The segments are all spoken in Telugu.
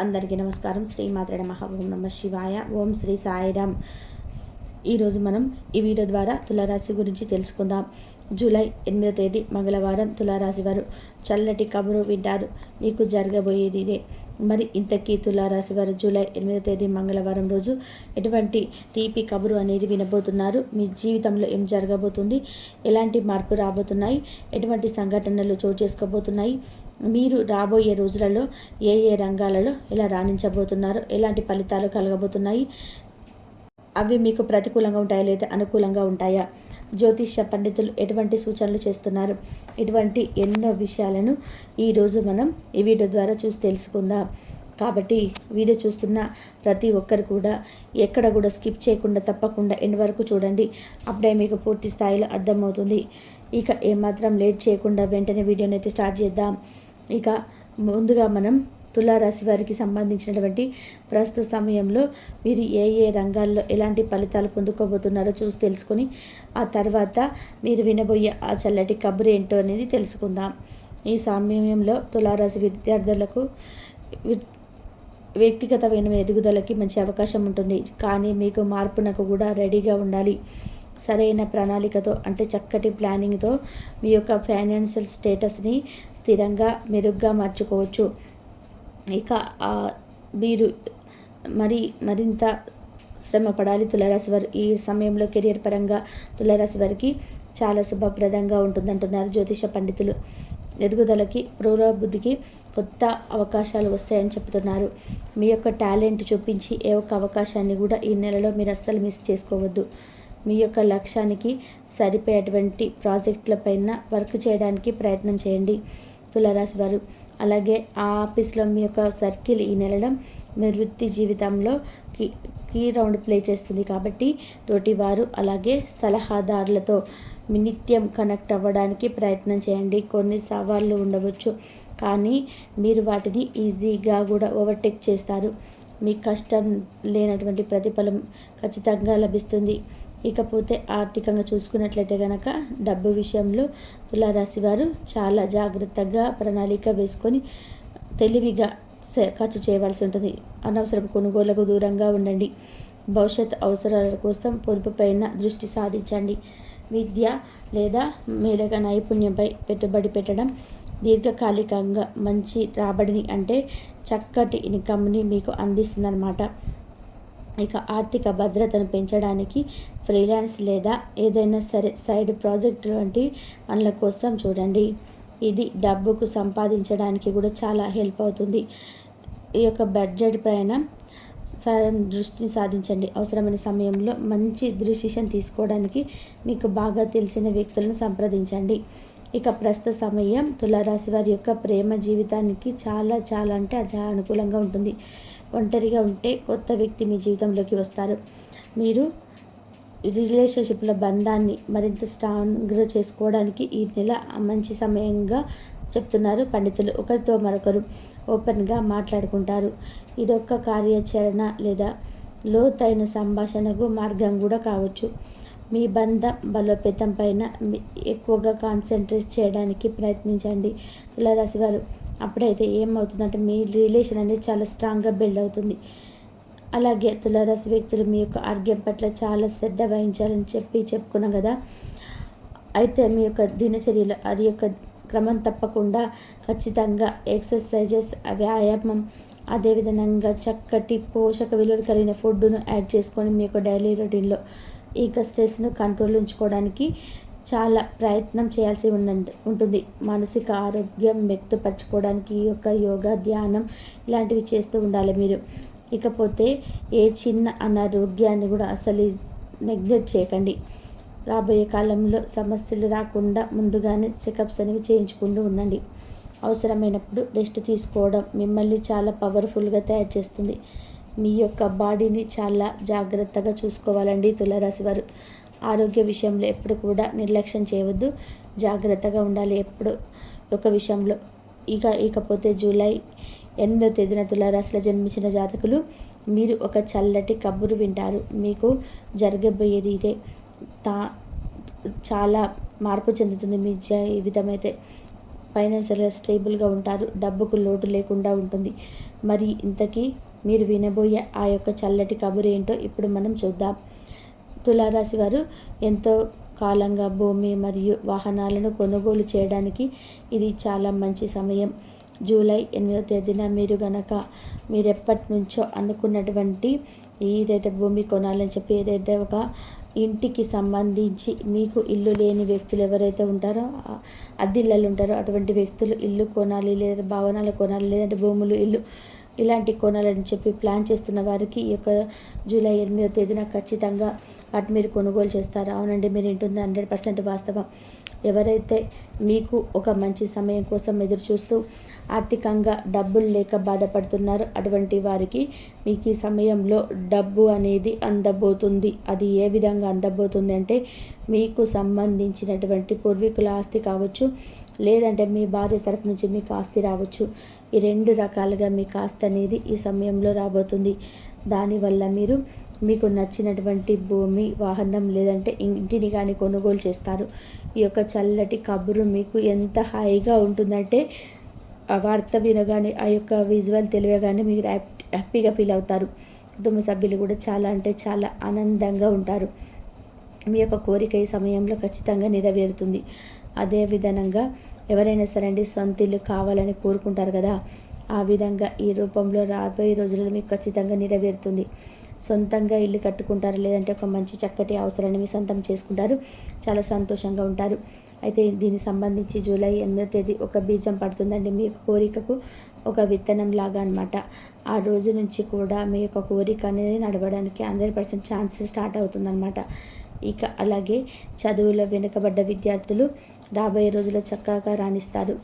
అందరికీ నమస్కారం. శ్రీ మాత్ర నమ. ఓం నమ శివాయ. ఓం శ్రీ సాయిరామ్. ఈరోజు మనం ఈ వీడియో ద్వారా తులారాశి గురించి తెలుసుకుందాం. జూలై ఎనిమిదో తేదీ మంగళవారం తులారాశి వారు చల్లటి కబురు వింటారు. మీకు జరగబోయేది ఇదే. మరి ఇంతకీ తులారాశి వారు జూలై ఎనిమిదో తేదీ మంగళవారం రోజు ఎటువంటి తీపి కబురు అనేది వినబోతున్నారు? మీ జీవితంలో ఏం జరగబోతుంది? ఎలాంటి మార్పు రాబోతున్నాయి? ఎటువంటి సంఘటనలు చోటు చేసుకోబోతున్నాయి? మీరు రాబోయే రోజులలో ఏ ఏ రంగాలలో ఎలా రాణించబోతున్నారు? ఎలాంటి ఫలితాలు కలగబోతున్నాయి? అవి మీకు ప్రతికూలంగా ఉంటాయా లేదా అనుకూలంగా ఉంటాయా? జ్యోతిష్య పండితులు ఎటువంటి సూచనలు చేస్తున్నారు? ఇటువంటి ఎన్నో విషయాలను ఈరోజు మనం ఈ వీడియో ద్వారా చూసి తెలుసుకుందాం. కాబట్టి వీడియో చూస్తున్న ప్రతి ఒక్కరు కూడా ఎక్కడ కూడా స్కిప్ చేయకుండా తప్పకుండా ఎండ్ వరకు చూడండి. అప్పుడే మీకు పూర్తి స్థాయిలో అర్థమవుతుంది. ఇక ఏమాత్రం లేట్ చేయకుండా వెంటనే వీడియోని అయితే స్టార్ట్ చేద్దాం. ఇక ముందుగా మనం తులారాశి వారికి సంబంధించినటువంటి ప్రస్తుత సమయంలో మీరు ఏ ఏ రంగాల్లో ఎలాంటి ఫలితాలు పొందుకోబోతున్నారో చూసి తెలుసుకొని ఆ తర్వాత మీరు వినబోయే ఆ చల్లటి కబురు ఏంటో అనేది తెలుసుకుందాం. ఈ సమయంలో తులారాశి విద్యార్థులకు వ్యక్తిగతమైన ఎదుగుదలకి మంచి అవకాశం ఉంటుంది. కానీ మీకు మార్పునకు కూడా రెడీగా ఉండాలి. సరైన ప్రణాళికతో అంటే చక్కటి ప్లానింగ్తో మీ యొక్క ఫైనాన్షియల్ స్టేటస్ని స్థిరంగా మెరుగ్గా మార్చుకోవచ్చు. ఇక మీరు మరి మరింత శ్రమ పడాలి. తులారాశి వారు ఈ సమయంలో కెరియర్ పరంగా తులారాశి వారికి చాలా శుభప్రదంగా ఉంటుందంటున్నారు జ్యోతిష పండితులు. ఎదుగుదలకి బుద్ధికి కొత్త అవకాశాలు వస్తాయని చెప్తున్నారు మీ యొక్క టాలెంట్ చూపించి ఏ ఒక్క అవకాశాన్ని కూడా ఈ నెలలో మీరు అస్సలు మిస్ చేసుకోవద్దు. మీ యొక్క లక్ష్యానికి సరిపోయేటువంటి ప్రాజెక్టులపైన వర్క్ చేయడానికి ప్రయత్నం చేయండి. తులరాశి వారు. అలాగే ఆ ఆఫీస్లో మీ యొక్క సర్కిల్ ఈ నెలలో మీ వృత్తి జీవితంలో కీ కీ రౌండ్ ప్లే చేస్తుంది కాబట్టి తోటివారు అలాగే సలహాదారులతో నిత్యం కనెక్ట్ అవ్వడానికి ప్రయత్నం చేయండి. కొన్ని సవాళ్ళు ఉండవచ్చు కానీ మీరు వాటిని ఈజీగా కూడా ఓవర్టేక్ చేస్తారు. మీ కష్టం లేనటువంటి ప్రతిఫలం ఖచ్చితంగా లభిస్తుంది. ఇకపోతే ఆర్థికంగా చూసుకున్నట్లయితే కనుక డబ్బు విషయంలో తులారాశి వారు చాలా జాగ్రత్తగా ప్రణాళిక వేసుకొని తెలివిగా ఖర్చు చేయవలసి ఉంటుంది. అనవసరపు కొనుగోళ్ళకు దూరంగా ఉండండి. భవిష్యత్ అవసరాల కోసం పొదుపు పైన దృష్టి సాధించండి. విద్య లేదా మేలక నైపుణ్యంపై పెట్టుబడి పెట్టడం దీర్ఘకాలికంగా మంచి రాబడిని అంటే చక్కటి ఇన్కమ్ని మీకు అందిస్తుందన్నమాట. ఇక ఆర్థిక భద్రతను పెంచడానికి ఫ్రీలాన్స్ లేదా ఏదైనా సరే సైడ్ ప్రాజెక్ట్ వంటి పనుల కోసం చూడండి. ఇది డబ్బుకు సంపాదించడానికి కూడా చాలా హెల్ప్ అవుతుంది. ఈ యొక్క బడ్జెట్ పైన దృష్టిని సాధించండి. అవసరమైన సమయంలో మంచి డిసిషన్ తీసుకోవడానికి మీకు బాగా తెలిసిన వ్యక్తులను సంప్రదించండి. ఇక ప్రస్తుత సమయం తులారాశి వారి యొక్క ప్రేమ జీవితానికి చాలా చాలా అంటే చాలా అనుకూలంగా ఉంటుంది. ఒంటరిగా ఉంటే కొత్త వ్యక్తి మీ జీవితంలోకి వస్తారు. మీరు రిలేషన్షిప్ల బంధాన్ని మరింత స్ట్రాంగ్గా చేసుకోవడానికి ఈ నెల మంచి సమయంగా చెప్తున్నారు పండితులు. ఒకరితో మరొకరు ఓపెన్గా మాట్లాడుకుంటారు. ఇదొక కార్యాచరణ లేదా లోతైన సంభాషణకు మార్గం కూడా కావచ్చు. మీ బంధం బలోపేతం పైన ఎక్కువగా కాన్సన్ట్రేట్ చేయడానికి ప్రయత్నించండి. తులారాశి వారు అప్పుడైతే ఏమవుతుందంటే మీ రిలేషన్ అనేది చాలా స్ట్రాంగ్గా బిల్డ్ అవుతుంది. అలాగే తులారాశి వ్యక్తులు మీ యొక్క ఆరోగ్యం పట్ల చాలా శ్రద్ధ వహించాలని చెప్పి చెప్పుకున్నాం కదా. అయితే మీ యొక్క దినచర్యలు అది యొక్క క్రమం తప్పకుండా ఖచ్చితంగా ఎక్సర్సైజెస్ వ్యాయామం అదేవిధంగా చక్కటి పోషక విలువలు కలిగిన ఫుడ్ను యాడ్ చేసుకొని మీ యొక్క డైలీ రొటీన్లో ఇక స్ట్రెస్ను కంట్రోల్ ఉంచుకోవడానికి చాలా ప్రయత్నం చేయాల్సి ఉండండి ఉంటుంది. మానసిక ఆరోగ్యం మెరుగుపరచుకోవడానికి ఈ యొక్క యోగా ధ్యానం ఇలాంటివి చేస్తూ ఉండాలి మీరు. ఇకపోతే ఏ చిన్న అనారోగ్యాన్ని కూడా అసలు నెగ్లెక్ట్ చేయకండి. రాబోయే కాలంలో సమస్యలు రాకుండా ముందుగానే చెకప్స్ అనేవి చేయించుకుంటూ ఉండండి. అవసరమైనప్పుడు రెస్ట్ తీసుకోవడం మిమ్మల్ని చాలా పవర్ఫుల్గా తయారు చేస్తుంది. మీ యొక్క బాడీని చాలా జాగ్రత్తగా చూసుకోవాలండి తులారాశి వారు. ఆరోగ్య విషయంలో ఎప్పుడు కూడా నిర్లక్ష్యం చేయవద్దు. జాగ్రత్తగా ఉండాలి ఎప్పుడు. ఒక విషయంలో ఇక ఇకపోతే జూలై ఎనిమిదో తేదీన తులారాశిలో జన్మించిన జాతకులు మీరు ఒక చల్లటి కబురు వింటారు. మీకు జరగబోయేది ఇదే. తా చాలా మార్పు చెందుతుంది మీ జీవితమైతే ఫైనాన్షియల్గా స్టేబుల్గా ఉంటారు. డబ్బుకు లోటు లేకుండా ఉంటుంది. మరి ఇంతకీ మీరు వినబోయే ఆ యొక్క చల్లటి కబురు ఏంటో ఇప్పుడు మనం చూద్దాం. తులారాశి వారు ఎంతో కాలంగా భూమి మరియు వాహనాలను కొనుగోలు చేయడానికి ఇది చాలా మంచి సమయం. జూలై ఎనిమిదో తేదీన మీరు గనక మీరు ఎప్పటి నుంచో అనుకున్నటువంటి ఏదైతే భూమి కొనాలని చెప్పి ఏదైతే ఒక ఇంటికి సంబంధించి మీకు ఇల్లు లేని వ్యక్తులు ఎవరైతే ఉంటారో అద్దిల్లలు ఉంటారో అటువంటి వ్యక్తులు ఇల్లు కొనాలి లేదా భవనాలు కొనాలి లేదంటే భూములు ఇల్లు ఇలాంటి కొనాలని చెప్పి ప్లాన్ చేస్తున్న వారికి ఈ యొక్క జూలై ఎనిమిదో తేదీన ఖచ్చితంగా వాటి మీరు కొనుగోలు చేస్తారు. అవునండి మీరు ఇంటుంది హండ్రెడ్ పర్సెంట్ వాస్తవం. ఎవరైతే మీకు ఒక మంచి సమయం కోసం ఎదురు చూస్తూ ఆర్థికంగా డబ్బులు లేక బాధపడుతున్నారు అటువంటి వారికి మీకు ఈ సమయంలో డబ్బు అనేది అందబోతుంది. అది ఏ విధంగా అందబోతుంది అంటే మీకు సంబంధించినటువంటి పూర్వీకుల ఆస్తి కావచ్చు లేదంటే మీ భార్య తరపు నుంచి మీకు ఆస్తి రావచ్చు. ఈ రెండు రకాలుగా మీకు ఆస్తి అనేది ఈ సమయంలో రాబోతుంది. దానివల్ల మీరు మీకు నచ్చినటువంటి భూమి వాహనం లేదంటే ఇంటిని కానీ కొనుగోలు చేస్తారు. ఈ యొక్క చల్లటి కబురు మీకు ఎంత హాయిగా ఉంటుందంటే ఆ వార్త వినగానే ఆ యొక్క విజువల్ తెలియగానే మీరు హ్యాపీగా ఫీల్ అవుతారు. కుటుంబ సభ్యులు కూడా చాలా అంటే చాలా ఆనందంగా ఉంటారు. మీ యొక్క కోరిక ఈ సమయంలో ఖచ్చితంగా నెరవేరుతుంది. అదే విధంగా ఎవరైనా సరే అండి సొంత ఇల్లు కావాలని కోరుకుంటారు కదా ఆ విధంగా ఈ రూపంలో రాబోయే రోజులలో మీకు ఖచ్చితంగా నెరవేరుతుంది. సొంతంగా ఇల్లు కట్టుకుంటారు లేదంటే ఒక మంచి చక్కటి అవసరాన్ని మీ సొంతం చేసుకుంటారు. చాలా సంతోషంగా ఉంటారు. అయితే దీనికి సంబంధించి జూలై ఎనిమిదో తేదీ ఒక బీజం పడుతుందండి. మీ యొక్క కోరికకు ఒక విత్తనం లాగా అనమాట ఆ రోజు నుంచి కూడా మీ యొక్క కోరిక అనేది నడవడానికి హండ్రెడ్ పర్సెంట్ ఛాన్స్ స్టార్ట్ అవుతుందన్నమాట. ఇక అలాగే చదువులో వెనుకబడ్డ విద్యార్థులు రాబోయే రోజుల్లో చక్కగా రాణిస్తారు.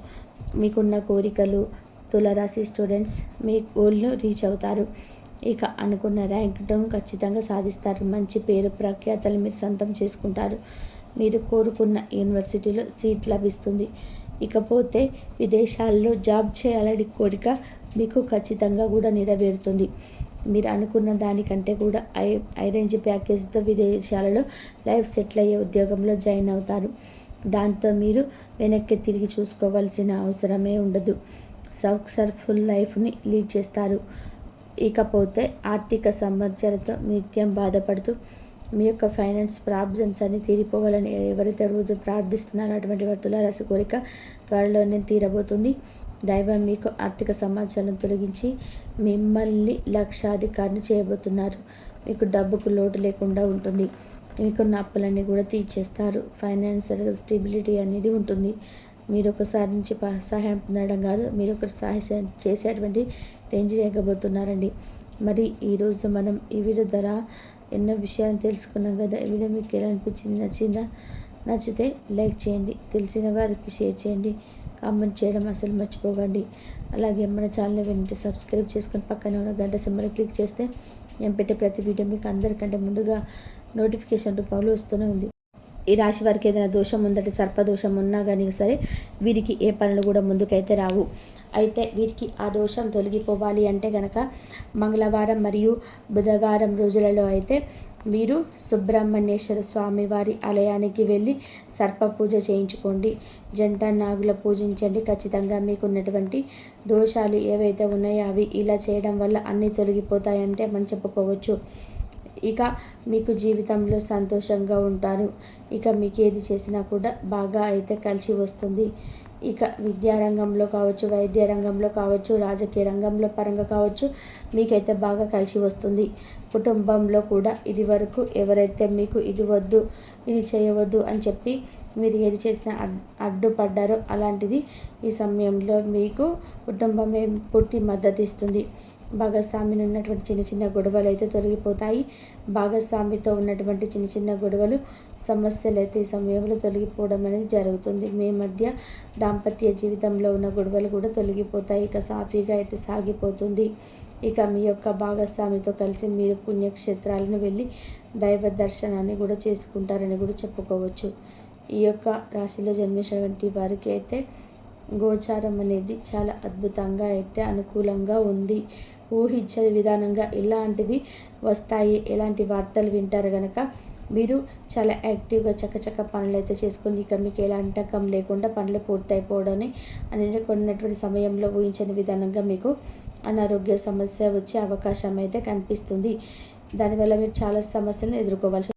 మీకున్న కోరికలు తులరాశి స్టూడెంట్స్ మీ గోల్ను రీచ్ అవుతారు. ఇక అనుకున్న ర్యాంక్ను ఖచ్చితంగా సాధిస్తారు. మంచి పేరు ప్రఖ్యాతలు మీరు సొంతం చేసుకుంటారు. మీరు కోరుకున్న యూనివర్సిటీలో సీట్ లభిస్తుంది. ఇకపోతే విదేశాల్లో జాబ్ చేయాలని కోరిక మీకు ఖచ్చితంగా కూడా నెరవేరుతుంది. మీరు అనుకున్న దానికంటే కూడా ఐ ఐరేంజ్ ప్యాకేజీతో విదేశాలలో లైఫ్ సెటిల్ అయ్యే ఉద్యోగంలో జాయిన్ అవుతారు. దాంతో మీరు వెనక్కి తిరిగి చూసుకోవాల్సిన అవసరమే ఉండదు. సక్సెస్ఫుల్ లైఫ్ని లీడ్ చేస్తారు. ఇకపోతే ఆర్థిక సమస్యలతో నిత్యం బాధపడుతూ మీ యొక్క ఫైనాన్స్ ప్రాబ్లమ్స్ అన్ని తీరిపోవాలని ఎవరైతే రోజు ప్రార్థిస్తున్నారో అటువంటి వారి తులారాశి కోరిక త్వరలోనే తీరబోతుంది. దైవం మీకు ఆర్థిక సమాచారం తొలగించి మిమ్మల్ని లక్షాధికారిని చేయబోతున్నారు. మీకు డబ్బుకు లోటు లేకుండా ఉంటుంది. మీకున్న అప్పులన్నీ కూడా తీర్చేస్తారు. ఫైనాన్షియల్ స్టెబిలిటీ అనేది ఉంటుంది. మీరు ఒకసారి నుంచి సహాయం పొందడం కాదు మీరు ఒకటి సహాయం చేసేటువంటి రేంజ్ చేయకపోతున్నారండి. మరి ఈరోజు మనం ఈ వీడియో ద్వారా ఎన్నో విషయాలు తెలుసుకున్నాం కదా. ఈ వీడియో మీకు ఎలా అనిపించింది నచ్చిందా? నచ్చితే లైక్ చేయండి. తెలిసిన వారికి షేర్ చేయండి. కామెంట్ చేయడం అసలు మర్చిపోకండి. అలాగే మన ఛానల్ వెంటనే సబ్స్క్రైబ్ చేసుకొని పక్కనే ఉన్న గంట సింబల్ క్లిక్ చేస్తే నేను పెట్టే ప్రతి వీడియో మీకు అందరికంటే ముందుగా నోటిఫికేషన్ రూపంలో వస్తూనే ఉంది. ఈ రాశి వారికి ఏదైనా దోషం ఉందంటే సర్పదోషం ఉన్నా కానీ సరే వీరికి ఏ పనులు కూడా ముందుకైతే రావు. అయితే వీరికి ఆ దోషం తొలగిపోవాలి అంటే కనుక మంగళవారం మరియు బుధవారం రోజులలో అయితే మీరు సుబ్రహ్మణ్యేశ్వర స్వామి వారి ఆలయానికి వెళ్ళి సర్ప పూజ చేయించుకోండి. జంట నాగుల పూజించండి. ఖచ్చితంగా మీకున్నటువంటి దోషాలు ఏవైతే ఉన్నాయో అవి ఇలా చేయడం వల్ల అన్నీ తొలగిపోతాయంటే మనం చెప్పుకోవచ్చు. ఇక మీకు జీవితంలో సంతోషంగా ఉంటారు. ఇక మీకు ఏది చేసినా కూడా బాగా అయితే కలిసి వస్తుంది. ఇక విద్యారంగంలో కావచ్చు వైద్య రంగంలో కావచ్చు రాజకీయ రంగంలో పరంగా కావచ్చు మీకైతే బాగా కలిసి వస్తుంది. కుటుంబంలో కూడా ఇది వరకు ఎవరైతే మీకు ఇది వద్దు ఇది చేయవద్దు అని చెప్పి మీరు ఏది చేసినా అడ్డుపడ్డారో అలాంటిది ఈ సమయంలో మీకు కుటుంబమే పూర్తి మద్దతు ఇస్తుంది. భాగస్వామిని ఉన్నటువంటి చిన్న చిన్న గొడవలు అయితే తొలగిపోతాయి. భాగస్వామితో ఉన్నటువంటి చిన్న చిన్న గొడవలు సమస్యలు అయితే ఈ సమయంలో తొలగిపోవడం అనేది జరుగుతుంది. మీ మధ్య దాంపత్య జీవితంలో ఉన్న గొడవలు కూడా తొలగిపోతాయి. ఇక సాఫీగా అయితే సాగిపోతుంది. ఇక మీ యొక్క భాగస్వామితో కలిసి మీరు పుణ్యక్షేత్రాలను వెళ్ళి దైవ దర్శనాన్ని కూడా చేసుకుంటారని కూడా చెప్పుకోవచ్చు. ఈ యొక్క రాశిలో జన్మించినటువంటి వారికి అయితే గోచారం అనేది చాలా అద్భుతంగా అయితే అనుకూలంగా ఉంది. ఊహించే విధానంగా ఇలాంటివి వస్తాయి. ఎలాంటి వార్తలు వింటారు కనుక మీరు చాలా యాక్టివ్గా చక్కచక్క పనులు అయితే చేసుకొని ఇక మీకు ఎలాంటి అంటకం లేకుండా పనులు పూర్తయిపోవడని అనేది కొన్నటువంటి సమయంలో ఊహించని విధానంగా మీకు అనారోగ్య సమస్య వచ్చే అవకాశం అయితే కనిపిస్తుంది. దానివల్ల మీరు చాలా సమస్యలను ఎదుర్కోవాల్సి